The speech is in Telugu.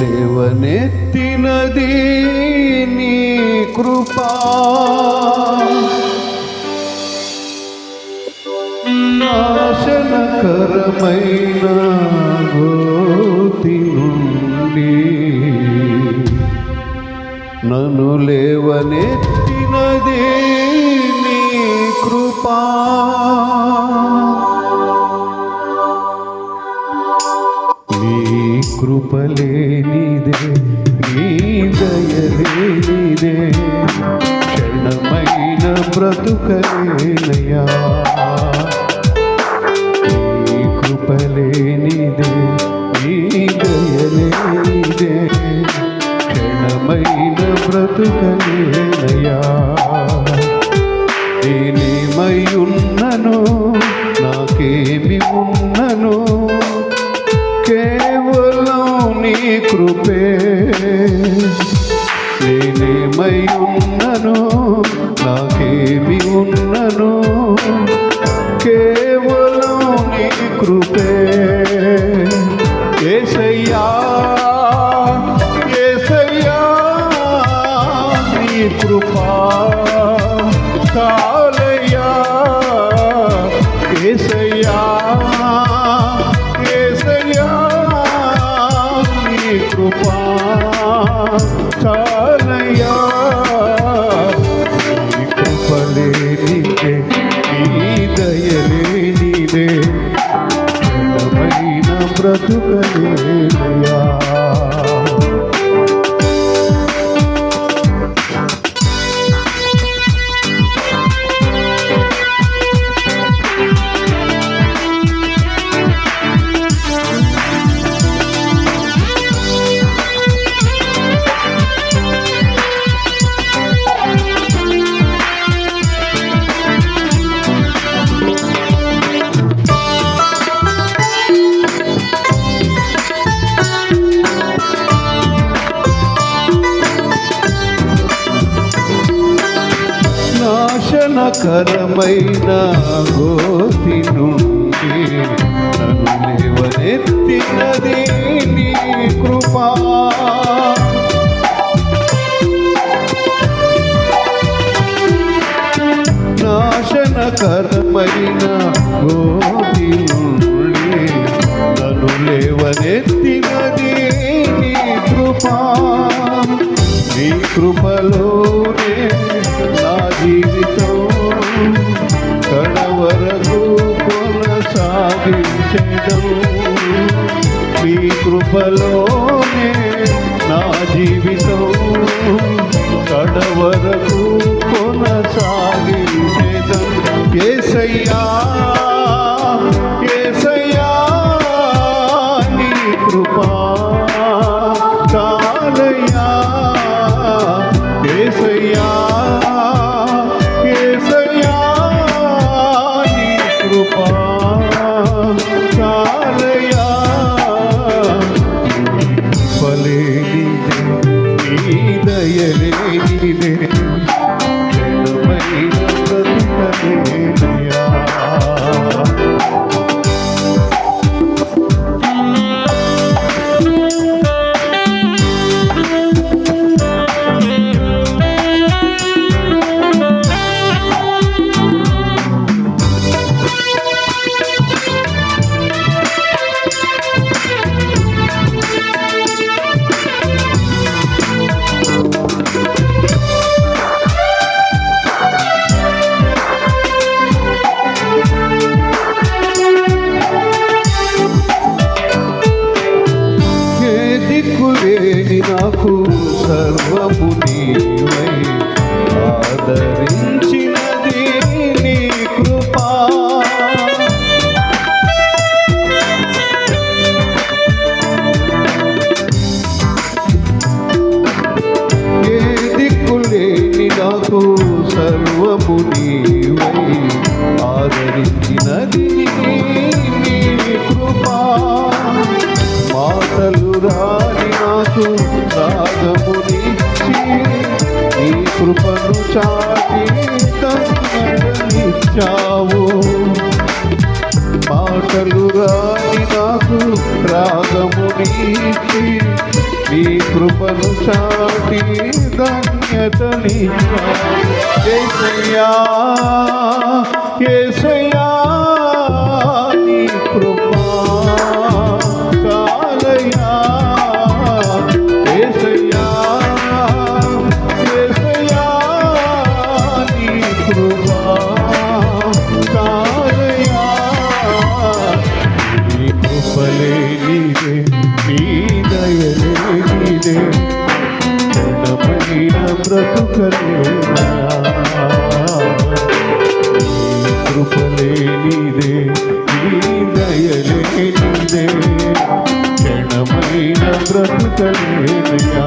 లేవనెత్తినది నీ కృపా. నాశనకరమైన గోతి నుండి నను లేవనెత్తినది నీ కృపా. కృపలేనిదే నీ దయలేనిదే క్షణమైన బ్రతుకలేనయా నేనేమై ఉన్నను నాకేమి ఉన్నను. కేవలం నీ కృపే. ఏసయ్యా ఏసయ్యా నీ కృపా. కాలయ్యా ఏసయ్యా ఏసయ్యా నీ కృపా. బ్రతుకలేనయా మరణకరమైన గోతి నుండి నన్ను లేవనెత్తినది నీ కృపా. నాశనకరమైన గోతి నుండి నన్ను లేవనెత్తినది నీ కృపా. నీ కృపలో కొనసాగించడం మీ కృపలోనే నా జీవితం కడవరకు కొనసాగించడం ఏసయ్యా ఏసయ్యా బ్రతుకలేనయా నాకు సర్వము నీవై. ఆదరించినది కృపను చాటి కన్నడనిచ్చావు మాటలు రాని నాకు రాగము రాగమునిచ్చి నీ కృపను చాటి ధన్యతని ఏసయ్యా ఏసయ్యా క్షణమైన నీ కృపలే క్షణమైన బ్రతుకలేనయా